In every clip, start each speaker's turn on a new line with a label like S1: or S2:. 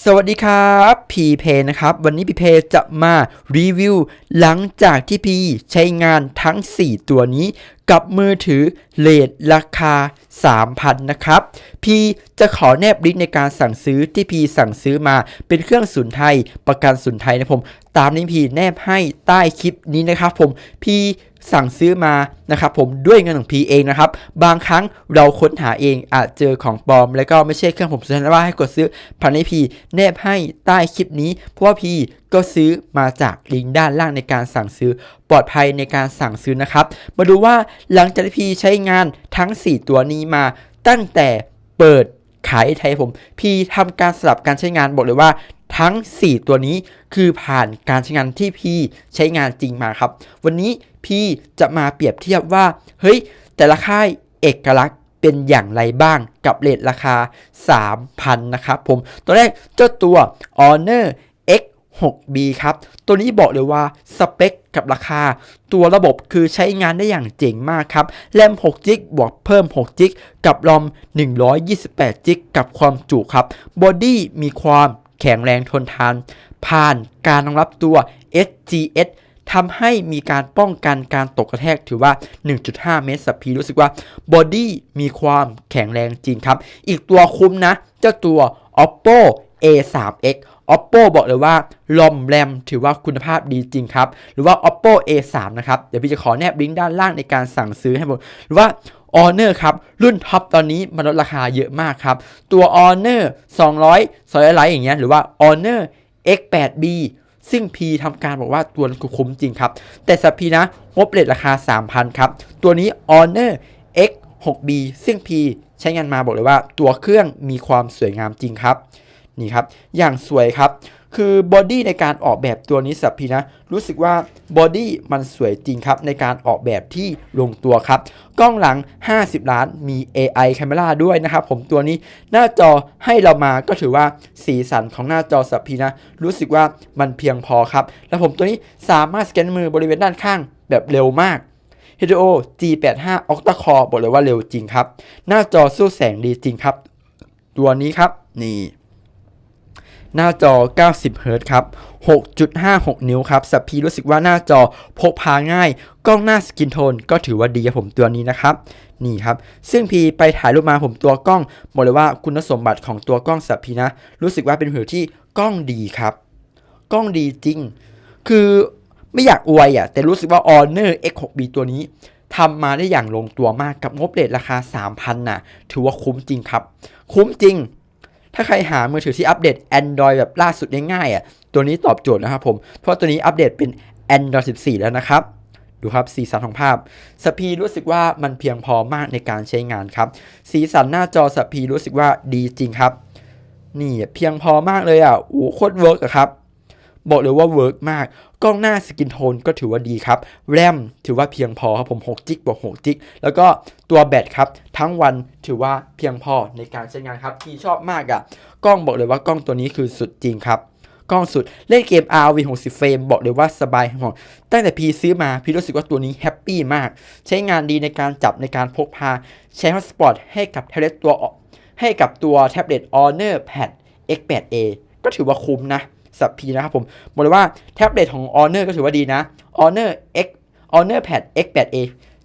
S1: สวัสดีครับพีเพนะครับ วันนี้พีเพจะมารีวิว หลังจากที่พีใช้งานทั้ง 4 ตัวนี้ กับมือถือเลทราคา 3,000 นะครับ พีจะขอแนบลิงก์ในการสั่งซื้อที่พีสั่งซื้อมาเป็นเครื่องสุนไทย ประกันสุนไทยนะผม ตามลิงก์พีแนบให้ใต้คลิปนี้นะครับผมพี สั่งซื้อมานะครับผมด้วยเงินของพีเองนะครับบางครั้งเราค้นหาเองอาจเจอของปลอม แล้วก็ไม่ใช่เครื่องผมสุดท้าว่าให้กดซื้อพันให้พีแนบให้ใต้คลิปนี้ เพราะว่าพีก็ซื้อมาจากลิงก์ด้านล่างในการสั่งซื้อปลอดภัยในการสั่งซื้อนะครับ มาดูว่าหลังจากที่พีใช้งานทั้ง 4 ตัวนี้มาตั้งแต่เปิดขายไทยผม พีทำการสลับการใช้งานบอกเลยว่า ทั้ง 4 ตัวนี้คือผ่านการใช้งานที่พี่ใช้งานจริงมาครับ วันนี้พี่จะมาเปรียบเทียบว่า เฮ้ย แต่ละค่ายเอกลักษณ์เป็นอย่างไรบ้างกับเลทราคา 3,000 นะครับผม ตัวแรกเจ้าตัว Honor X 6B ครับ ตัวนี้บอกเลยว่าสเปคกับราคา ตัวระบบคือใช้งานได้อย่างเจ๋งมากครับ แรม6 g b บวกเพิ่ม6 g b กับรอม128 g b กับความจุครับ บอดี้มีความ แข็งแรงทนทาน ผ่านการรองรับตัว SGS ทำให้มีการป้องกันการตกกระแทกถือว่า 1.5 เมตรสัปพีรู้สึกว่าบอดี้มีความแข็งแรงจริงครับ อีกตัวคุ้มนะ เจ้าตัว oppo a3x oppo บอกเลยว่าลอมแรมถือว่าคุณภาพดีจริงครับ หรือว่า oppo a3 นะครับ เดี๋ยวพี่จะขอแนบลิงก์ด้านล่างในการสั่งซื้อให้ผมด หรือว่า Honor ครับรุ่นท็อปตอนนี้มันลดราคาเยอะมากครับ ตัว Honor 200 200ไลท์อย่างเงี้ยหรือว่า Honor X8B ซึ่ง P ทำการบอกว่าตัวนั้นคุ้มจริงครับ แต่สับ P นะงบเลทราคา 3,000 ครับ ตัวนี้ Honor X6B ซึ่ง P ใช้งานมาบอกเลยว่าตัวเครื่องมีความสวยงามจริงครับ นี่ครับ อย่างสวยครับ คือบอดี้ในการออกแบบตัวนี้สับพีนะ รู้สึกว่าบอดี้มันสวยจริงครับ ในการออกแบบที่ลงตัวครับ กล้องหลัง 50 ล้านมี AI Camera ด้วยนะครับผมตัวนี้หน้าจอให้เรามาก็ถือว่าสีสันของหน้าจอสับพีนะ รู้สึกว่ามันเพียงพอครับ แล้วผมตัวนี้สามารถสแกนมือบริเวณด้านข้างแบบเร็วมาก Helio G85 Octa Core บอกเลยว่าเร็วจริงครับ หน้าจอสู้แสงดีจริงครับ ตัวนี้ครับนี่ หน้าจอ 90เฮิรต์ครับ 6.56 นิ้วครับสับพีรู้สึกว่าหน้าจอพกพาง่าย กล้องหน้าสกินโทนก็ถือว่าดีครับผมตัวนี้นะครับนี่ครับ ซึ่งพีไปถ่ายรูปมาผมตัวกล้องบอกเลยว่าคุณสมบัติของตัวกล้องสับพีนะ รู้สึกว่าเป็นมือที่กล้องดีครับ กล้องดีจริง คือไม่อยากอวยอะแต่รู้สึกว่า Honor X6B ตัวนี้ทำมาได้อย่างลงตัวมากกับงบเลทราคา 3,000น่ะ ถือว่าคุ้มจริงครับ คุ้มจริง ถ้าใครหามือถือที่อัปเดต Android แบบล่าสุดง่ายๆอะ ตัวนี้ตอบโจทย์นะครับผม เพราะตัวนี้อัปเดตเป็น Android 14 แล้วนะครับ ดูครับสีสันของภาพสปีรู้สึกว่ามันเพียงพอมากในการใช้งานครับ สีสันหน้าจอสปีรู้สึกว่าดีจริงครับ นี่เพียงพอมากเลยอะโอ้โคตรเวิร์กอะครับ บอกเลยว่าเวิร์กมาก กล้องหน้าสกินโทนก็ถือว่าดีครับ แรมถือว่าเพียงพอครับผม6จิกบวก6จิกแล้วก็ตัวแบตครับ ทั้งวันถือว่าเพียงพอในการใช้งานครับที่ชอบมากอะ่ะ กล้องบอกเลยว่ากล้องตัวนี้คือสุดจริงครับกล้องสุดเล่นเกม RV 60เฟรมบอกเลยว่าสบายหมดตั้งแต่พีซื้อมาพี่รู้สึกว่าตัวนี้แฮปปี้มาก ใช้งานดีในการจับในการพกพา ใช้ฮอตสปอตให้กับแท็บเล็ตตัวให้กับตัวแท็บเล็ต Honor Pad X8A ก็ถือว่าคุ้มนะ สับพีนะครับผมบอกเลยว่าแท็บเล็ตของ Honor ก็ถือว่าดีนะ Honor X Honor Pad X8A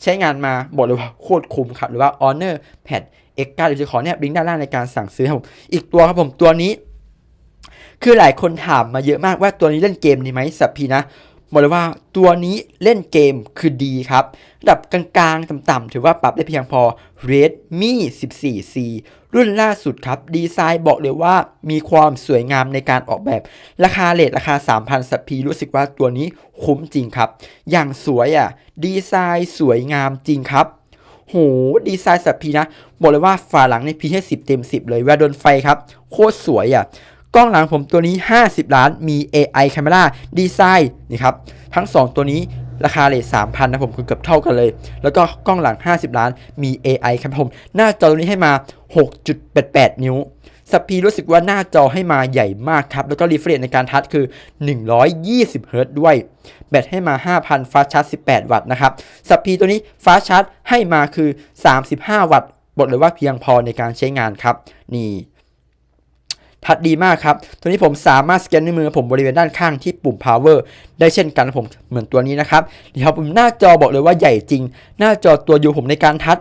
S1: ใช้งานมาบอกเลยว่าโคตรคุ้มครับหรือว่า Honor Pad X9 เดี๋ยวจะขอเนี่ยลิงก์ด้านล่างในการสั่งซื้อครับผมอีกตัวครับผมตัวนี้ คือหลายคนถามมาเยอะมากว่าตัวนี้เล่นเกมดีไหมสับพีนะ บอกเลยว่าตัวนี้เล่นเกมคือดีครับ ระดับกลางๆ ต่ำๆถือว่าปรับได้เพียงพอ Redmi 14C รุ่นล่าสุดครับ ดีไซน์บอกเลยว่ามีความสวยงามในการออกแบบ ราคาเลทราคา 3,000สัปพีรู้สึกว่าตัวนี้คุ้มจริงครับ อย่างสวยอะ ดีไซน์สวยงามจริงครับโหดีไซน์สัปพีนะ บอกเลยว่าฝาหลังในพีให้10 เต็ม 10 เลยเวลาโดนไฟครับ โคตรสวยอะ กล้องหลังผมตัวนี้ 50 ล้านมี AI Camera ดีไซน์นี่ครับทั้ง 2 ตัวนี้ราคาเลท3,000นะผมคือเกือบเท่ากันเลย แล้วก็กล้องหลัง 50 ล้านมี AI ครับผม หน้าจอตัวนี้ให้มา 6.88 นิ้วสปีรู้สึกว่าหน้าจอให้มาใหญ่มากครับ แล้วก็รีเฟรชในการทัชคือ 120 เฮิรตซ์ด้วย แบตให้มา 5,000ฟาชาร์จ18 วัตต์นะครับสปีตัวนี้ฟาชาร์จให้มาคือ 35 วัตต์บอกเลยว่าเพียงพอในการใช้งานครับ นี่ พัดดีมากครับ ตัวนี้ผมสามารถสแกนนิ้วมือผมบริเวณด้านข้างที่ปุ่ม power ได้เช่นกันผมเหมือนตัวนี้นะครับนี่ครับผมหน้าจอบอกเลยว่าใหญ่จริง หน้าจอตัวยูผมในการทัด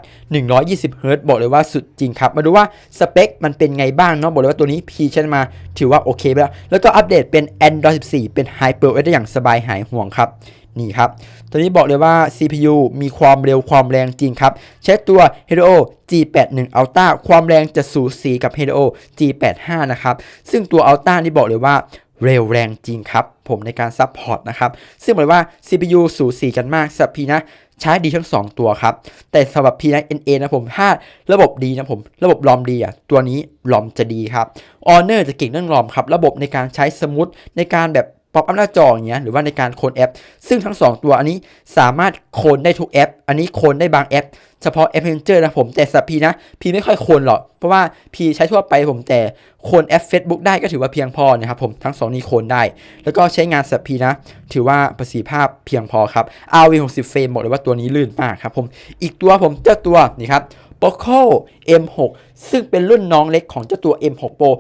S1: 120 Hz บอกเลยว่าสุดจริงครับ มาดูว่าสเปคมันเป็นไงบ้างเนาะบอกเลยว่าตัวนี้ P ใช้มาถือว่าโอเคไปแล้ว แล้วก็อัปเดตเป็น Android 14 เป็น HyperOS ได้อย่างสบายหายห่วงครับนี่ครับ ตัวนี้บอกเลยว่า CPU มีความเร็วความแรงจริงครับ ใช้ตัว Helio G81 Ultra ความแรงจะสูสีกับ Helio G85 นะครับ ซึ่งตัว Ultra นี่บอกเลยว่า เร็วแรงจริงครับ ผมในการซัพพอร์ตนะครับ ซึ่งบอกเลยว่า CPU สูสีกันมากสำหรับพีนะใช้ดีทั้ง 2 ตัวครับ แต่สำหรับพีนะ NA นะผมถ้าระบบดีนะผม ระบบลอมดีอะ ตัวนี้ลอมจะดีครับ Honor จะเก่งเรื่องลอมครับ ระบบในการใช้สมุดในการแบบ ป๊อปอัพหน้าจออย่างเงี้ยหรือว่าในการโคลนแอป ซึ่งทั้ง 2 ตัวอันนี้สามารถโคลนได้ทุกแอป อันนี้โคลนได้บางแอป เฉพาะแอปเพนเจอร์นะผมแต่สับพีนะพีไม่ค่อยโคลนหรอก เพราะว่าพีใช้ทั่วไปผมแต่โคลนแอป Facebook ได้ก็ถือว่าเพียงพอนะครับผมทั้ง 2 นี้โคลนได้ แล้วก็ใช้งานสับพีนะ ถือว่าประสิทธิภาพเพียงพอครับ RV 60 เฟรมบอกเลยว่าตัวนี้ลื่นมากครับผมอีกตัวผมเจ้าตัวนี่ครับ Poco M6 ซึ่งเป็นรุ่นน้องเล็กของเจ้าตัว M6 Pro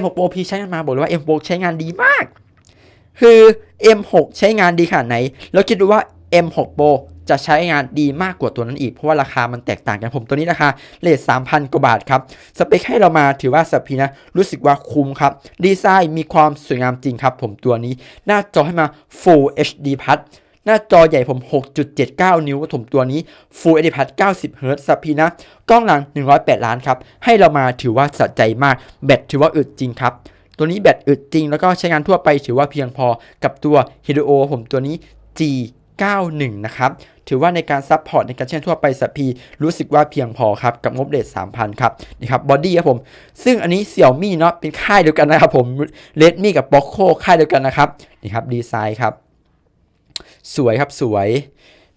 S1: M6 Pro พีใช้งานมาบอกเลยว่า M6 ใช้งานดีมาก คือ M6 ใช้งานดีขนาดไหน แล้วคิดดูว่า M6 Pro จะใช้งานดีมากกว่าตัวนั้นอีก เพราะว่าราคามันแตกต่างกันผมตัวนี้ราคาเลท3,000 กว่าบาทครับ สเปคให้เรามาถือว่าสับพีนะ รู้สึกว่าคุ้มครับ ดีไซน์มีความสวยงามจริงครับ ผมตัวนี้ หน้าจอให้มา Full HD Plus หน้าจอใหญ่ผม 6.79 นิ้วผมตัวนี้ Full HD Plus 90 Hz สับพีนะ กล้องหลัง 108 ล้านครับ ให้เรามาถือว่าสะใจมาก แบตถือว่าอึดจริงครับ ตัวนี้แบตอึดจริง แล้วก็ใช้งานทั่วไปถือว่าเพียงพอกับตัว Helio ผมตัวนี้ G91 นะครับ ถือว่าในการซัพพอร์ตในการใช้งานทั่วไปสัพีรู้สึกว่าเพียงพอครับ กับงบเลท3,000 ครับนี่ครับบอดี้ครับผม ซึ่งอันนี้เสี่ยวมี่เนาะเป็นค่ายเดียวกันนะครับผม Redmi กับ Poco ค่ายเดียวกันนะครับนี่ครับดีไซน์ครับ สวยครับสวย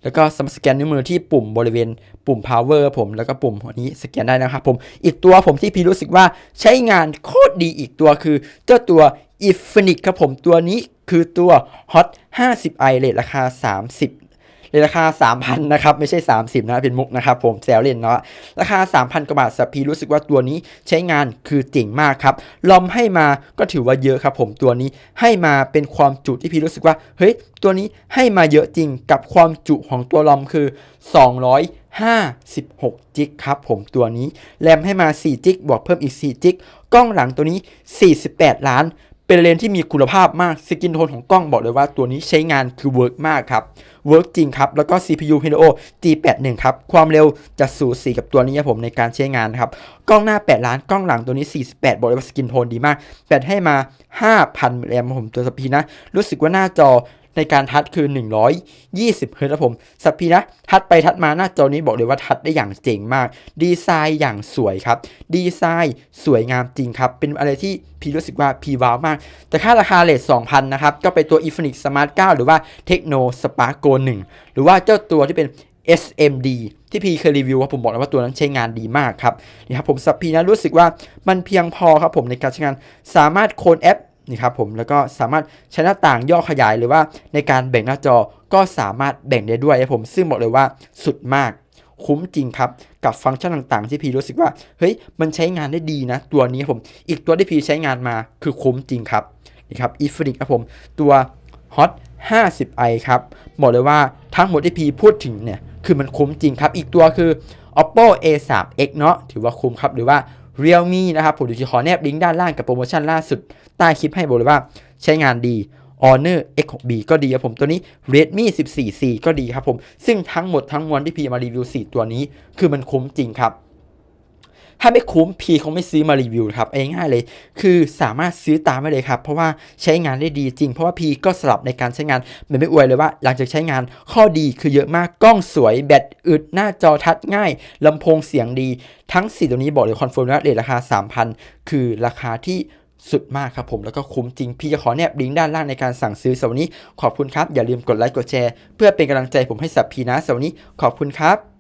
S1: แล้วก็สแกนนิ้วมือที่ปุ่มบริเวณปุ่ม power ผมแล้วก็ปุ่มอันนี้สแกนได้นะครับผม อีกตัวผมที่พี่รู้สึกว่าใช้งานโคตรดีอีกตัวคือเจ้าตัว i f i n i t ครับผมตัวนี้คือตัว Hot 50i เลทราคา 30 เลยราคา 3,000นะครับไม่ใช่ 30นะเป็นมุกนะครับผมแซวเล่นเนาะราคา 3,000กว่าบาทสัพีรู้สึกว่าตัวนี้ใช้งานคือเจ๋งมากครับลอมให้มาก็ถือว่าเยอะครับผมตัวนี้ให้มาเป็นความจุที่พี่รู้สึกว่าเฮ้ยตัวนี้ให้มาเยอะจริงกับความจุของตัวลอมคือ256จิกครับผมตัวนี้ แรมให้มา4จิกบวกเพิ่มอีก4จิกกล้องหลังตัวนี้ 48 ล้าน เป็นเลนที่มีคุณภาพมากสกินโทนของกล้องบอกเลยว่าตัวนี้ใช้งานคือเวิร์กมากครับเวิร์กจริงครับ แล้วก็ CPU Helio G81 ครับ ความเร็วจะสูสีกับตัวนี้ครับผมในการใช้งานครับ กล้องหน้า 8 ล้าน กล้องหลังตัวนี้ 48 บอกเลยว่าสกินโทนดีมาก แปดให้มา 5,000มิลลิแอมป์ผมตัวสปีนะ รู้สึกว่าหน้าจอ ในการทัดคือ 120เฮิร์ตครับผมสับพีนะทัดไปทัดมาหน้าจอนี้บอกเลยว่าทัดได้อย่างเจ๋งมาก ดีไซน์อย่างสวยครับ ดีไซน์สวยงามจริงครับ เป็นอะไรที่พีรู้สึกว่าพีว้าวมาก แต่ค่าราคาเลท2,000 นะครับ ก็ไปตัว Infinix Smart 9 หรือว่า Tecno Spark Go 1 หรือว่าเจ้าตัวที่เป็น SMD ที่พีเคยรีวิวว่าผมบอกแล้วว่าตัวนั้นใช้งานดีมากครับนี่ครับผมสับพีนะรู้สึกว่ามันเพียงพอครับผมในการใช้งาน สามารถโคลนแอป นี่ครับผมแล้วก็สามารถใช้หน้าต่างย่อขยายหรือว่าในการแบ่งหน้าจอก็สามารถแบ่งได้ด้วยครับผมซึ่งบอกเลยว่าสุดมากคุ้มจริงครับ กับฟังก์ชันต่างๆ ที่พีรู้สึกว่า เฮ้ย มันใช้งานได้ดีนะ ตัวนี้ผม อีกตัวที่พีใช้งานมาคือคุ้มจริงครับ นี่ครับอีฟริกครับผม ตัว Hot 50i ครับ บอกเลยว่าทั้งหมดที่พีพูดถึงเนี่ย คือมันคุ้มจริงครับ อีกตัวคือ oppo a3x เนาะถือว่าคุ้มครับ หรือว่า realme นะครับผมเดี๋ยวจะขอแนบลิงก์ด้านล่างกับโปรโมชั่นล่าสุด ใต้คลิปให้บอกเลยว่าใช้งานดี Honor X6B ก็ดีครับผมตัวนี้ Redmi 14C ก็ดีครับผม ซึ่งทั้งหมดทั้งมวลที่พีมารีวิว 4 ตัวนี้ คือมันคุ้มจริงครับ ถ้าไม่คุ้มพีคงไม่ซื้อมารีวิวครับเอาง่ายๆเลย คือสามารถซื้อตามได้เลยครับ เพราะว่าใช้งานได้ดีจริง เพราะว่าพีก็สลับในการใช้งานมันไม่อวยเลยว่า หลังจากใช้งานข้อดีคือเยอะมากกล้องสวยแบตอึดหน้าจอทัดง่ายลำโพงเสียงดีทั้ง4ตัวนี้บอกเลยคอนเฟิร์มว่าเรทราคา 3,000 คือราคาที่สุดมากครับผมแล้วก็คุ้มจริง พี่จะขอแนบลิงก์ด้านล่างในการสั่งซื้อสวันนี้ ขอบคุณครับ อย่าลืมกดไลค์กดแชร์ เพื่อเป็นกำลังใจผมให้สับพีนะสวันนี้ ขอบคุณครับ